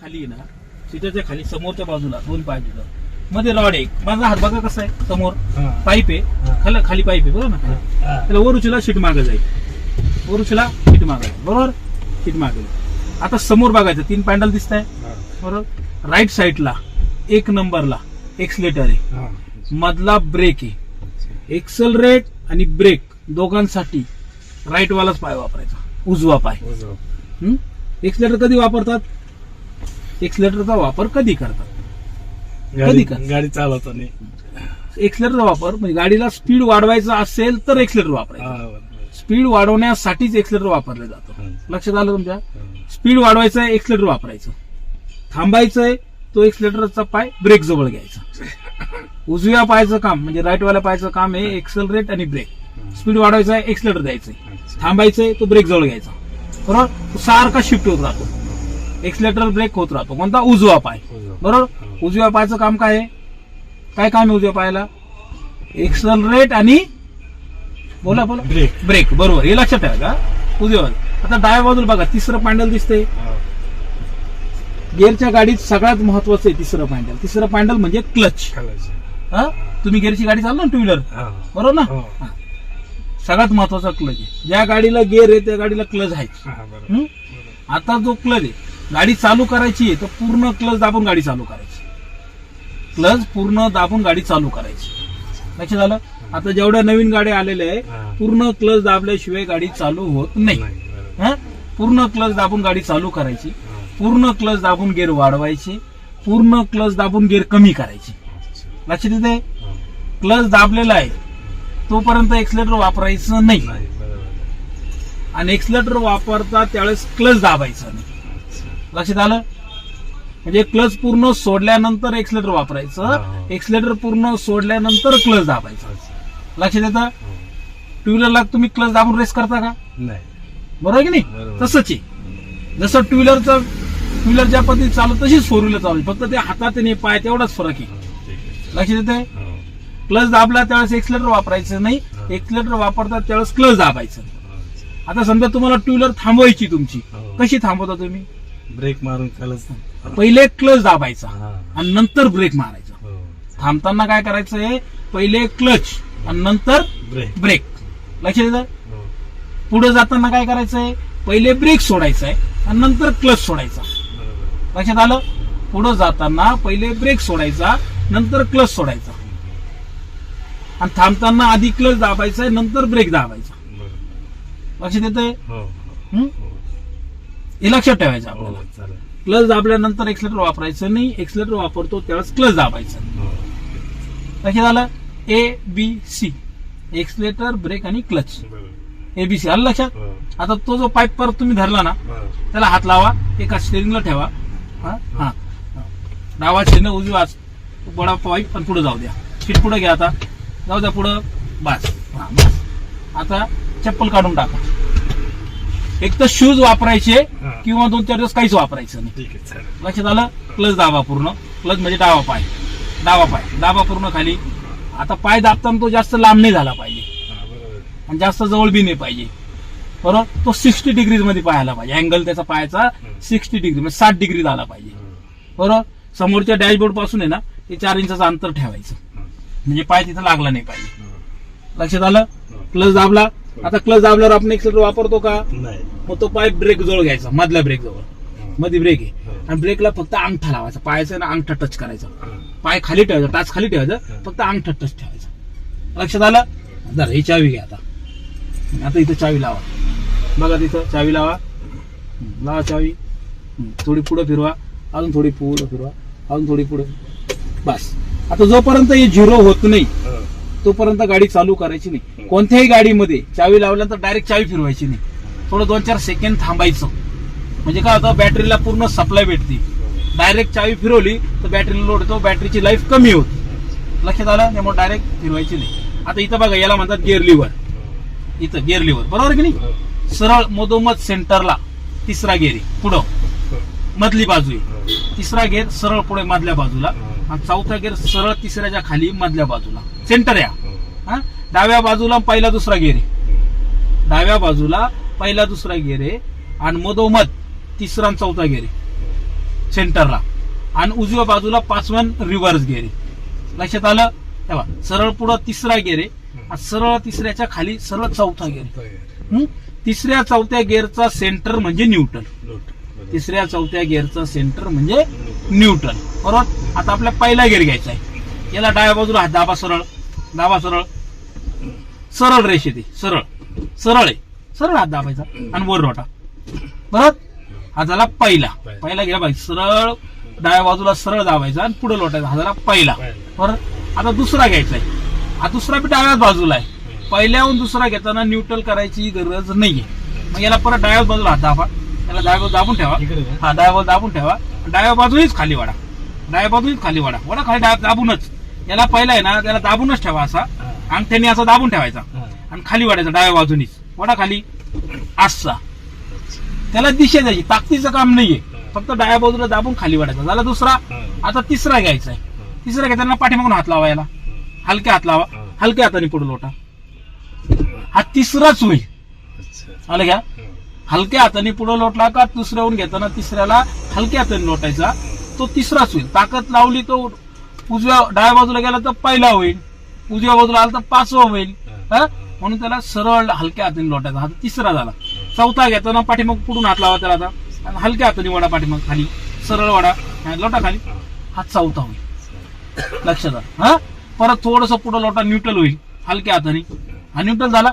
खाली ना सीटाच्या खाली समोरच्या बाजूला दोन पाय तिथं मध्ये रॉड एक माझा हात बघा कसा आहे समोर. पाईप आहे. खाली खाली पाईप आहे बरोबर ना? त्याला वर उचला शीट मागे जाईल. वर उचला शीट मागे बरोबर? शीट मागे. आता समोर बघायचं तीन पॅन्डल दिसत आहे बरोबर? राईट साईडला एक नंबरला एक्सलेटर आहे. मधला ब्रेक आहे. एक्सलरेट आणि ब्रेक दोघांसाठी राईट वालाच पाय वापरायचा. उजवा पाय. एक्सलेटर कधी वापरतात? एक्सलेटरचा वापर कधी करतात? कधी का? गाडी चालवताना एक्सलेटरचा वापर म्हणजे गाडीला स्पीड वाढवायचा असेल तर एक्सलेटर वापरायचं. स्पीड वाढवण्यासाठीच एक्सलेटर वापरलं जातं. लक्षात आलं तुमच्या? स्पीड वाढवायचं आहे एक्सलेटर वापरायचं. थांबायचंय तो एक्सलेटरचा पाय ब्रेक जवळ घ्यायचा. उजव्या पायाचं काम म्हणजे राईट वाल्या पायाचं काम आहे एक्सलरेट आणि ब्रेक स्पीड वाढवायचं आहे एक्सलेटर द्यायचंय. थांबायचंय तो ब्रेक जवळ घ्यायचा. बरोबर? तो सारखा शिफ्ट होत राहतो. एक्सलेटर ब्रेक होत राहतो. कोणता? उजवा पाय. बरोबर? उजव्या पायाचं काम काय आहे? काय काम आहे उजव्या पायाला? एक्सलरेट आणि बोला बोला. ब्रेक ब्रेक बरोबर. हे लक्षात ठेवा का उजव्या आता डाव्या बाजूला बघा तिसरं पॅन्डल दिसतंय. गिअरच्या गाडीत सगळ्यात महत्वाचं आहे तिसरं पॅन्डल. तिसरं पॅन्डल म्हणजे क्लच. हा? तुम्ही गिअरची गाडी चाललो ना टू व्हीलर बरोबर ना? हो. हा. सगळ्यात महत्त्वाचा क्लच आहे. ज्या गाडीला गिअर आहे त्या गाडीला क्लच आहे. हं? आता जो क्लच आहे गाडी चालू करायची तर पूर्ण क्लच दाबून गाडी चालू करायची. क्लच पूर्ण दाबून गाडी चालू करायची. लक्षात आलं? आता जेवढ्या नवीन गाड्या आलेल्या आहे. पूर्ण क्लच दाबल्याशिवाय गाडी चालू होत नाही. हं? पूर्ण क्लच दाबून गाडी चालू करायची. पूर्ण क्लच दाबून गेअर वाढवायचे. पूर्ण क्लच दाबून गेअर कमी करायची. लक्षात येते क्लच दाबलेला आहे तोपर्यंत एक्सलेटर वापरायचं नाही. आणि एक्सलेटर वापरता त्यावेळेस क्लच दाबायचं नाही. लक्षात आलं? म्हणजे क्लच पूर्ण सोडल्यानंतर एक्सलेटर हा. वापरायचं एक्सलेटर पूर्ण सोडल्यानंतर क्लच दाबायचं. लक्षात येतं? टू व्हीलरला तुम्ही क्लच दाबून रेस करता का? नाही. बरोबर की नाही. तसंच आहे. जसं टू व्हीलरचं टू व्हीलर ज्या पद्धतीने चालू तशीच फोर व्हीलर चालू फक्त ते हातात आणि पाय तेवढाच फरक आहे. लक्षात येते क्लच दाबला त्यावेळेस एक्सलेटर वापरायचं नाही. हा. एक्सलेटर वापरतात त्यावेळेस क्लच दाबायचं आता समजा तुम्हाला टू व्हीलर थांबवायची तुमची. हो. कशी थांबवता तुम्ही? ब्रेक मारून खालच पहिले क्लच दाबायचा हा. आणि नंतर ब्रेक मारायचा. हो. थांबताना काय करायचंय? पहिले क्लच आणि नंतर ब्रेक. ब्रेक. लक्षात येतं हो. पुढे जाताना काय करायचंय? पहिले ब्रेक सोडायचा आहे आणि नंतर क्लच सोडायचा. लक्षात आलं? पुढे जाताना पहिले ब्रेक सोडायचा नंतर क्लच सोडायचा. आणि थांबताना आधी क्लच दाबायचा नंतर ब्रेक दाबायचा. लक्षात येतंय? हो. हं? हो. हे लक्षात ठेवायचं हो. आपल्याला. क्लच दाबल्यानंतर एक्सलेटर वापरायचं नाही एक्सलेटर वापरतो त्यावेळेस क्लच दाबायचं हो. लक्षात आलं A B C accelerator brake आणि क्लच बरोबर. ए बी सी आलं लक्षात हो. आता तो जो पाईप परत तुम्ही धरला ना हो. त्याला हात लावा एका स्टेरिंगला ठेवा हा हा डावा स्टेरिंग उजवा बडा पाईप पण पुढे जाऊ द्या सीट पुढे घ्या आता जाऊ द्या पुढं बस हा बस आता चप्पल काढून टाका एक तर शूज वापरायचे. किंवा दोन चार दिवस काहीच वापरायचं नाही. लक्षात आलं? क्लच दाबा पूर्ण. क्लच म्हणजे डावा पाय. डावा पाय. दाबा पूर्ण खाली. आता पाय दाबताना तो जास्त लांब नाही झाला पाहिजे. आणि जास्त जवळ बी नाही पाहिजे. बरोबर? तो सिक्स्टी डिग्रीजमध्ये पाहायला पाहिजे. अँगल त्याचा पायाचा सिक्स्टी डिग्री म्हणजे साठ डिग्री झाला पाहिजे. बरोबर? समोरच्या डॅशबोर्डपासून आहे ना ते चार इंचाचं अंतर ठेवायचं. म्हणजे पाय तिथं लागला नाही पाहिजे. लक्षात आलं. क्लच दाबला आता क्लच दाबल्यावर आपण एक्सलेटर वापरतो का? नाही. मग तो पाय ब्रेक जवळ घ्यायचा मधल्या ब्रेक जवळ. मध्ये ब्रेक आहे. आणि ब्रेकला फक्त अंगठा लावायचा. पायाचा ना अंगठा टच करायचा. पाय खाली ठेवायचा टाच खाली ठेवायचं फक्त अंगठा टच ठेवायचा. लक्षात आलं? जरा ही चावी घ्या आता. आता इथं चावी लावा. बघा तिथं चावी लावा. लावा चावी. थोडी पुढं फिरवा. अजून थोडी पुढं फिरवा. अजून थोडी पुढं. बस. आता जोपर्यंत हे झिरो होत नाही. तोपर्यंत गाडी चालू करायची नाही. कोणत्याही गाडीमध्ये चावी लावल्यानंतर डायरेक्ट चावी फिरवायची नाही. थोडं दोन चार सेकंड थांबायचं. म्हणजे काय होतं बॅटरीला पूर्ण सप्लाय भेटते. डायरेक्ट चावी फिरवली तर बॅटरीला लोड येतो बॅटरीची लाईफ कमी होती. लक्षात आलं? त्यामुळे डायरेक्ट फिरवायची नाही. आता इथं बघा याला म्हणतात गिअर लिव्हर इथं गिअर लिव्हर बरोबर की नाही? सरळ मधोमध सेंटरला तिसरा गेअर पुढं. मधली बाजू आहे. तिसरा गेअर सरळ पुढे मधल्या बाजूला. आणि चौथा गेअर सरळ तिसऱ्याच्या खाली मधल्या बाजूला. सेंटर या. हो. डाव्या बाजूला पहिला दुसरा गेअर आहे. डाव्या बाजूला पहिला दुसरा गेअर आहे आणि मधोमध तिसरा आणि चौथा गेअर आहे. सेंटरला आणि उजव्या बाजूला पाचवन रिव्हर्स गेअर आहे. लक्षात आलं? तेव्हा सरळ पुढं तिसरा गेअर आहे आणि सरळ तिसऱ्याच्या खाली सरळ चौथा गेअर? तिसऱ्या चौथ्या गेअरचा सेंटर म्हणजे न्यूट्रल तिसऱ्या चौथ्या गेअरचा सेंटर म्हणजे न्यूट्रल बरोबर आता आपल्या पहिला गेअर घ्यायचा आहे. याला डाव्या बाजूला हात दाबा सरळ दाबा सरळ. सरळ रेष येते सरळ. सरळ आहे. सरळ हात दाबायचा आणि वर रोटा. बरोबर हा झाला पहिला. पहिला गेला पाहिजे. सरळ डाव्या बाजूला सरळ दाबायचा आणि पुढे लोटायचा. हा झाला पहिला. बरोबर आता दुसरा घ्यायचा आहे. हा दुसरा बी डाव्याच बाजूला आहे. पहिल्याहून दुसरा घेताना न्यूट्रल करायची गरज नाहीये. मग याला परत डाव्या बाजूला हात दाबा. त्याला डाव्या बाजू दाबून ठेवा? हा डाव्या बाजू दाबून ठेवा. डाव्या बाजूनीच खाली वाडा डाव्या बाजूनीच खाली वाडा वडा खाली डाव्या दाबूनच. याला पहिला आहे ना त्याला दाबूनच ठेवा असा. अंगठ्याने असा दाबून ठेवायचा. आणि खाली वाढायचा डाव्या बाजूनीच. वडा खाली. असा. त्याला दिशा द्यायची. ताकदीचं काम नाहीये. फक्त डाव्या बाजूला दाबून खाली वाढायचा. झाला दुसरा. आता तिसरा घ्यायचा आहे. तिसरा घेताना पाठीमागून हात लावा याला. हलक्या हात लावा. हलक्या हाताने पुढे लोटा. हा तिसराच होईल. आलं घ्या हलक्या हाताने पुढे लोटला का? दुसऱ्याहून घेताना तिसऱ्याला हलक्या हाताने लोटायचा. तो तिसराच होईल ताकद लावली तो उजव्या डाव्या बाजूला गेला तर पहिला होईल. उजव्या बाजूला आला तर पाचवा होईल. हा? म्हणून त्याला सरळ हलक्या हाताने लोटायचा. हा तिसरा झाला. चौथा घेताना पाठीमाग पुढून हात लावा त्याला आता. आणि हलक्या हाताने वडा पाठीमाग खाली. सरळ वडा. हा, लोटा खाली. हा. चौथा होईल. लक्षात आलं हा? परत थोडस पुढे लोटा न्यूट्रल होईल. हलक्या हाताने. हा न्यूट्रल झाला.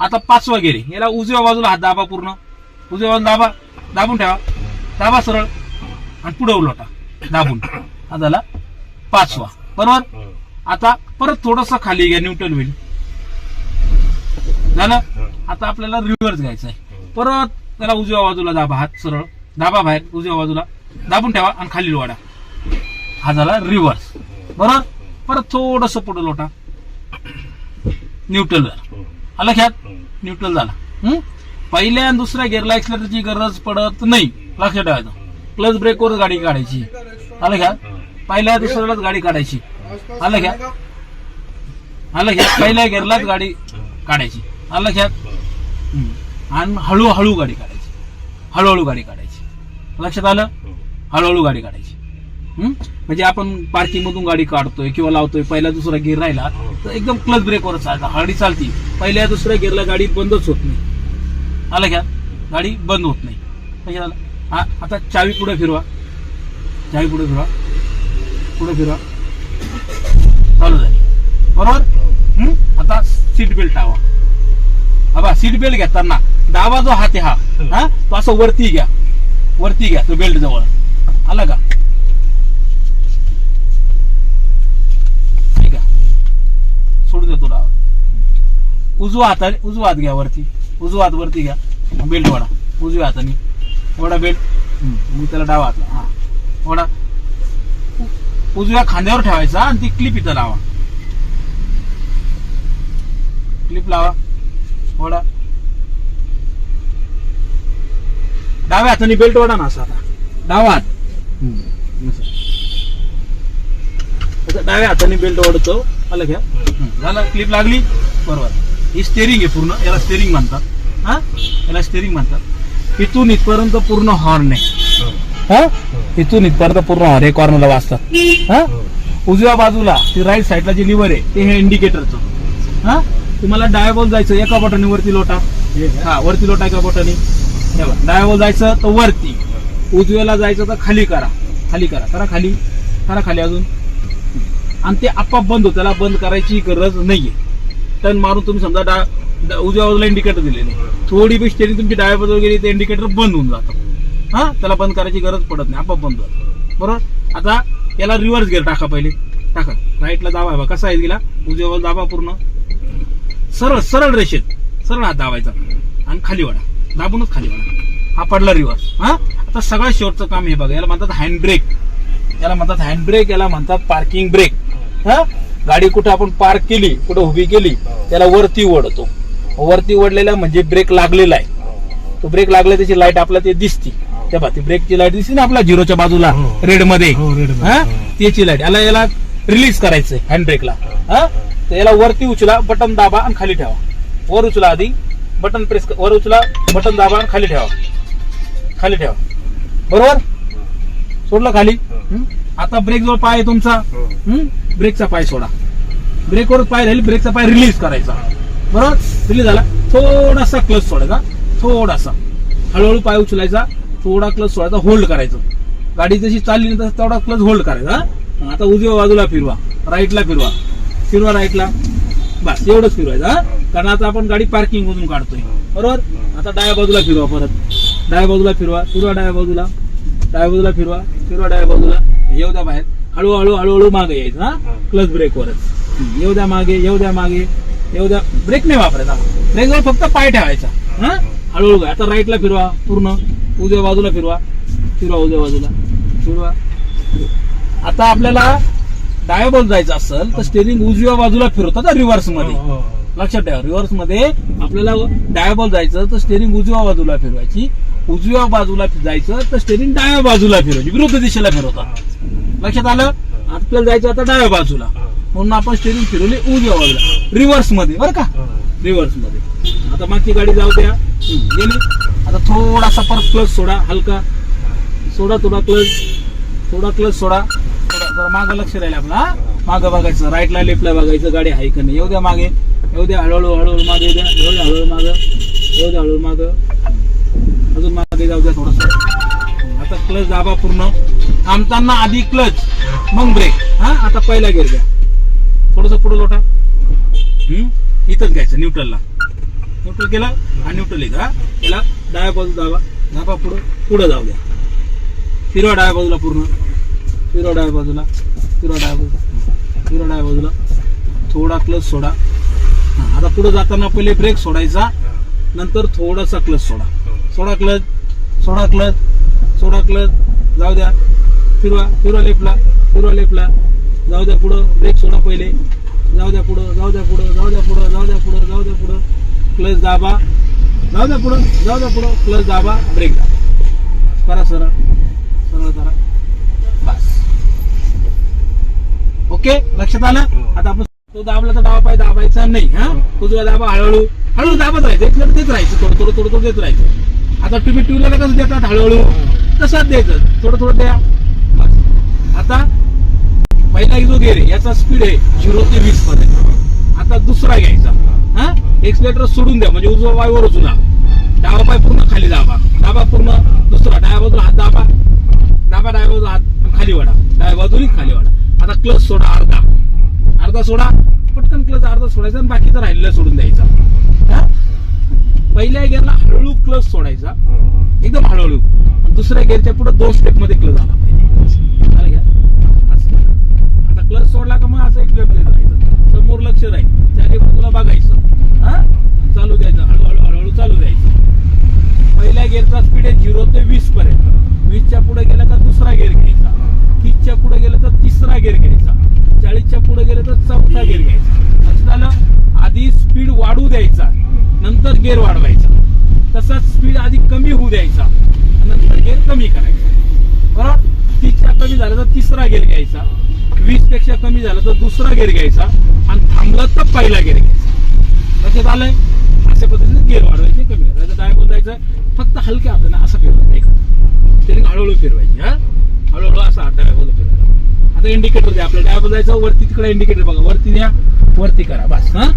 आता पाचवा गेरे याला उजव्या बाजूला हात दाबा पूर्ण. उजव्या बाजूला दाबा. दाबून ठेवा. दाबा सरळ. आणि पुढे उलटा दाबून हा झाला पाचवा. बरोबर? आता परत थोडस खाली घ्या न्यूट्रल होईल. झालं? आता आपल्याला रिव्हर्स घ्यायचं आहे परत त्याला उजव्या बाजूला दाबा हात सरळ. दाबा बाहेर उजव्या बाजूला. दाबून ठेवा आणि खाली वाडा हा झाला रिव्हर्स बरोबर? परत थोडस पुढे लोटा. न्यूट्रल झालं आलं ख्यात न्यूट्रल झाला? पहिल्या आणि दुसऱ्या गेअरला एक्सलेटरची गरज पडत नाही. लक्षात ठेवायचं. क्लच ब्रेकवर गाडी काढायची. आलं घ्या. पहिल्या दुसऱ्यालाच गाडी काढायची. आलं घ्या. आलं घ्या. पहिल्या गेअरलाच गाडी काढायची. आलं घ्या. आणि हळूहळू गाडी काढायची. हळूहळू गाडी काढायची. लक्षात आलं? हळूहळू गाडी काढायची? म्हणजे आपण पार्किंग मधून गाडी काढतोय किंवा लावतोय पहिला दुसरा गिअर राहिला तर एकदम क्लच ब्रेकवर चालता गाडी चालती. पहिल्या दुसऱ्या गिअरला गाडी बंदच होत नाही. आलं घ्या. गाडी बंद होत नाही. आता चावी पुढे फिरवा. चावी पुढे फिरवा पुढे फिरवा चालू झाली. बरोबर? आता सीट बेल्ट लावा हा सीट बेल्ट घेताना डावा जो हात आहे हा हा तो असं वरती घ्या. वरती घ्या तो बेल्ट जवळ. आला का? ठीक आहे. सोडून देतो डावा. उजवा हाताने उजवा हात घ्या वरती. उजवा हात वरती घ्या. बेल्ट वडा उजव्या हाताने. वडा बेल्ट मग त्याला डावा हातला हा. उ- उजव्या खांद्यावर ठेवायचा आणि ती क्लिप इथं लावा. क्लिप लावा. वडा डाव्या हाताने बेल्ट वडा ना असा आता. डावा हात. डाव्या हाताने बेल्ट ओढतो आलं घ्या. झालं. क्लिप लागली. बरोबर. ही स्टेरिंग आहे पूर्ण. याला स्टेरिंग म्हणतात. हा? याला स्टेरिंग म्हणतात. इथून इथपर्यंत पूर्ण हॉर्न आहे. हा? इथून इथपर्यंत पूर्ण हरे कॉर्नरला वाचतात. हा? उजव्या बाजूला ती राईट साईडला जे लिव्हर आहे ते हे इंडिकेटरचं हा? तुम्हाला डायबॉल जायचं एका बटनी वरती लोटा. हा वरती लोटा एका बटनी डायबॉल जायचं तर वरती. उजव्याला जायचं तर खाली करा. खाली करा. करा खाली. करा खाली अजून. आणि ते आपाप बंद होत. त्याला बंद करायची गरज नाहीये. टर्न मारून तुम्ही समजा डा डा- उजव्या बाजूला इंडिकेटर दिलेले. थोडी बी स्टेरिंग तुमची डाव्या बाजूला गेली ते इंडिकेटर बंद होऊन जातं. हा? त्याला बंद करायची गरज पडत नाही आपाप बंद होतं बरोबर? आता याला रिव्हर्स गिअर टाका पहिले. टाका. राईटला दाबा. बा कसा आहे गेला उजव्या दाबा पूर्ण. सरळ सरळ रेषेत. सरळ हात दाबायचा. आणि खाली वाडा दाबूनच खाली वाडा हा पडला रिव्हर्स हा? आता सगळ्यात शेवटचं काम हे बघा. याला म्हणतात हँड ब्रेक याला म्हणतात हँड ब्रेक याला म्हणतात पार्किंग ब्रेक हा? गाडी कुठं आपण पार्क केली कुठं उभी केली त्याला वरती ओढतो. वरती ओढलेला म्हणजे ब्रेक लागलेला आहे. तो ब्रेक लागला त्याची लाइट आपल्याला ते दिसती. त्या ती ब्रेकची लाइट दिसते ना आपल्या झिरोच्या बाजूला हो. रेडमध्ये हो, red मध्ये. हा? हो. त्याची लाइट. याला याला रिलीज करायचंय हँड ब्रेकला हा? तर याला वरती उचला बटन दाबा आणि खाली ठेवा. वर उचला आधी बटन प्रेस वर उचला बटन दाबा आणि खाली ठेवा. खाली ठेवा. बरोबर? सोडलं खाली. हं? आता ब्रेक जवळ पाय आहे तुमचा. हो. हं? ब्रेकचा पाय सोडा. ब्रेकवर पाय राहील ब्रेकचा पाय रिलीज करायचा. बरोबर? रिलीज झाला. थोडासा क्लच सोडायचा. थोडासा. हळूहळू पाय उचलायचा. थोडा क्लच सोडायचा होल्ड करायचं. गाडी जशी चालली ना तसं तेवढा क्लच होल्ड करायचा आता उजव्या बाजूला फिरवा राईटला फिरवा. फिरवा राईटला बस एवढंच फिरवायचं हा. कारण आता आपण गाडी पार्किंग मधून काढतोय. बरोबर? आता डाव्या बाजूला फिरवा परत. डाव्या बाजूला फिरवा फिरवा डाव्या बाजूला. डाव्या बाजूला फिरवा फिरवा डाव्या बाजूला. येऊ द्या बाहेर. हळूहळू हळूहळू मागे यायचं हा. क्लच ब्रेकवरच येऊ द्या मागे येऊ द्या मागे येऊ द्या. ब्रेक नाही वापरायचा. ब्रेकवर फक्त पाय ठेवायचा हा. हळूहळू आता राईटला फिरवा पूर्ण. उजव्या बाजूला फिरवा. फिरवा उजव्या बाजूला. फिरवा. आता आपल्याला डाव्या बाजूला जायचं असेल तर स्टेरिंग उजव्या बाजूला फिरवतात रिव्हर्समध्ये. हो, हो. लक्षात ठेवा रिव्हर्समध्ये आपल्याला डाव्या बाजूला जायचं तर स्टेरिंग उजव्या बाजूला फिरवायची. उजव्या बाजूला जायचं तर स्टेरिंग डाव्या बाजूला फिरवायची. विरुद्ध दिशेला फिरवतात. लक्षात आलं? आपल्याला जायचं आता डाव्या बाजूला. म्हणून आपण स्टेरिंग फिरवली उजव्या बाजूला. रिव्हर्समध्ये बरं का? हो. रिव्हर्समध्ये. आता मागची गाडी जाऊ द्या. गेली. आता थोडासा परत क्लच सोडा हलका. सोडा थोडा क्लच थोडा क्लच सोडा. थोडा मागं लक्ष राहील आपला मागं बघायचं राईटला लेफ्टला बघायचं गाडी आहे का नाही? येऊ द्या मागे. येऊ द्या हळूहळू हळूहळू मागे येऊ द्या. येऊ द्या हळूहळू मागं. येऊ द्या हळूहळू मागं. अजून मागे जाऊ द्या थोडस. आता क्लच दाबा पूर्ण. थांबताना आधी क्लच मग ब्रेक हा? आता पहिला गेर घ्या. थोडस पुढे लोटा. हम्म? इथंच घ्यायचं न्यूट्रलला न्यूट्रल केला हा न्यूट्रल एक हा. त्याला डाव्या बाजू दाबा दाबा पुढं पुढं जाऊ द्या. फिरवा डाव्या बाजूला पूर्ण. फिरवा डाव्या बाजूला फिरवा डाव्या बाजूला फिरवा डाव्या बाजूला थोडा क्लच सोडा. आता पुढे जाताना पहिले ब्रेक सोडायचा. नंतर थोडासा क्लच सोडा. सोडा क्लच सोडा क्लच सोडा क्लच जाऊ द्या. फिरवा फिरवा लेफ्टला फिरवा लेफ्टला जाऊ द्या पुढं. ब्रेक सोडा पहिले. जाऊ द्या पुढं जाऊ द्या पुढं जाऊ द्या पुढं जाऊ द्या पुढं जाऊ द्या पुढं. क्लच दाबा. जाऊ द्या पुढं जाऊ द्या पुढं. क्लच दाबा ब्रेक दाबा. करा सरळ. सरळ करा. बस. ओके? लक्षात आलं? आता आपण तो दाबला तर डावा पाय दाबायचा नाही हा? उजवा दाबा हळूहळू. हळूहळू दाबत राहायचं. देत राहायचं. थोडं थोडं थोडं थोडं देत राहायचं. आता तुम्ही टू व्हीलर कसं देतात? हळूहळू. तसंच द्यायचं. थोडं थोडं द्या. बस. आता पहिला जो गेअर आहे याचा स्पीड आहे झिरो ते वीस पर्यंत आता दुसरा घ्यायचा. हा? एक्सलेटर सोडून द्या म्हणजे उजवा पाय वर उचला डावा पाय पूर्ण खाली दाबा. दाबा पूर्ण दुसरा डाव्या बाजूला हात दाबा. दाबा डाव्या बाजूला हात खाली वाडा डाव्या बाजूनी खाली वाडा आता क्लच सोडा अर्धा. अर्धा सोडा. पटकन क्लच अर्धा सोडायचा आणि बाकीचा राहिलेला सोडून द्यायचा. हा? पहिल्या गेअरला हळूहळू क्लच सोडायचा. एकदम हळूहळू दुसऱ्या गेअरच्या पुढे दोन स्टेपमध्ये क्लच आला पाहिजे झालं का? असं. आता क्लच सोडला का मग असं एक देत राहायचं समोर लक्ष राहील चारी बाजूला बघायचं हा चालू द्यायचं हळूहळू हळूहळू चालू द्यायचं पहिल्या गेअरचा स्पीड आहे झिरो ते वीस पर्यंत वीसच्या पुढे गेला तर दुसरा गेअर घ्यायचा तीसच्या पुढे गेलं तर तिसरा गेअर घ्यायचा चाळीसच्या पुढे गेलं तर चौथा गेअर घ्यायचा असं झालं आधी स्पीड वाढू द्यायचा नंतर गेअर वाढवायचा. तसाच स्पीड आधी कमी होऊ द्यायचा. नंतर गेअर कमी करायचा. बरोबर? तीसच्या कमी झालं तर तिसरा गेअर घ्यायचा. वीसपेक्षा कमी झालं तर दुसरा गेअर घ्यायचा. आणि थांबलं तर पहिला गेअर घ्यायचा. लक्षात आलंय? अशा पद्धतीने गेअर वाढवायचे कमी करायचं काय बोलायचं फक्त हलक्या हाताने असं फिरवायचं एक स्टेरिंग हळूहळू फिरवायची हा? हळूहळू असं हात डायबोल फिरवायचा. आता इंडिकेटर द्या. आपल्या डायबोल जायचं वरती तिकडे इंडिकेटर बघा. वरती द्या. वरती करा. बस हा?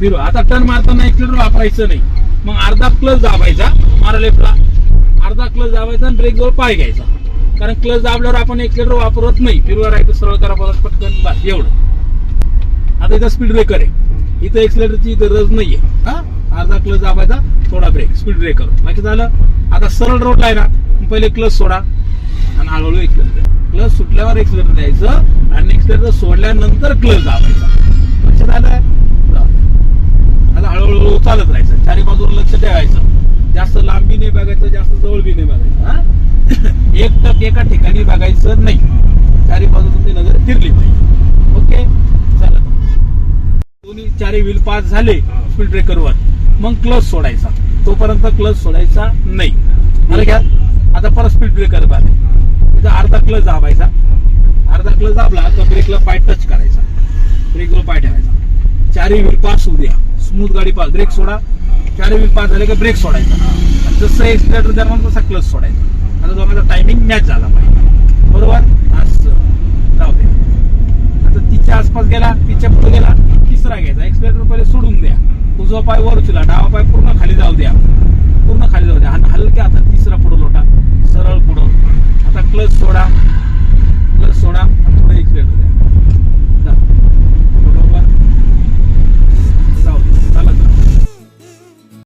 फिरवा आता टर्न मारताना एक्सिलेटर वापरायचं नाही. मग अर्धा क्लच दाबायचा मारा लेफ्टला अर्धा क्लच दाबायचा आणि ब्रेक जवळ पाय घ्यायचा. कारण क्लच दाबल्यावर आपण एक्सिलेटर वापरत नाही. फिरवा राहायचं सरळ करा परत पटकन बस. एवढं. आता इथं स्पीड ब्रेकर आहे. इथं एक्सिलेटरची गरज नाहीये. हा? अर्धा क्लच दाबायचा थोडा ब्रेक स्पीड ब्रेकर बाकी झालं आता सरळ रोडला आहे ना पहिले क्लच सोडा. आणि हळूहळू एक्सिलेटर क्लच सुटल्यावर एक्सिलेटर द्यायचं आणि एक्सिलेटर सोडल्यानंतर क्लच दाबायचा. लक्षात आलं आता हळूहळू चालत राहायचं. चारी बाजूला लक्ष ठेवायचं. जास्त लांबी नाही बघायचं जास्त जवळ बी नाही बघायचं हा? एक टक एका ठिकाणी बघायचं नाही. चारी बाजू तुमची नजर फिरली पाहिजे. ओके? चला. दोन्ही चारी व्हील पास झाले स्पीड ब्रेकरवर मग क्लच सोडायचा. तोपर्यंत क्लच सोडायचा नाही. आलं घ्या. आता परत स्पीड ब्रेकर आले अर्धा क्लच दाबायचा. अर्धा क्लच दाबला तर ब्रेकला पाय टच करायचा. ब्रेकला पाय ठेवायचा. चारी व्हील पास होऊ द्या. स्मूथ गाडी पास ब्रेक सोडा. चार व्हील पास झाले की ब्रेक सोडायचा. जसं एक्सिलेटर म्हणून तसा क्लच सोडायचा. आता दोघांचा टायमिंग मॅच झाला पाहिजे. बरोबर? असं. जाऊ आता तिच्या आसपास गेला तिच्या पुढे गेला तिसरा घ्यायचा. एक्सिलेटर पहिले सोडून द्या. उजवा पाय वर उचला डावा पाय पूर्ण खाली जाऊ द्या. पूर्ण खाली जाऊ द्या. हलक्या आता तिसरा पुढं लोटा. सरळ पुढं. आता क्लच सोडा. क्लच सोडा. पुढे एक्सिलेटर द्या.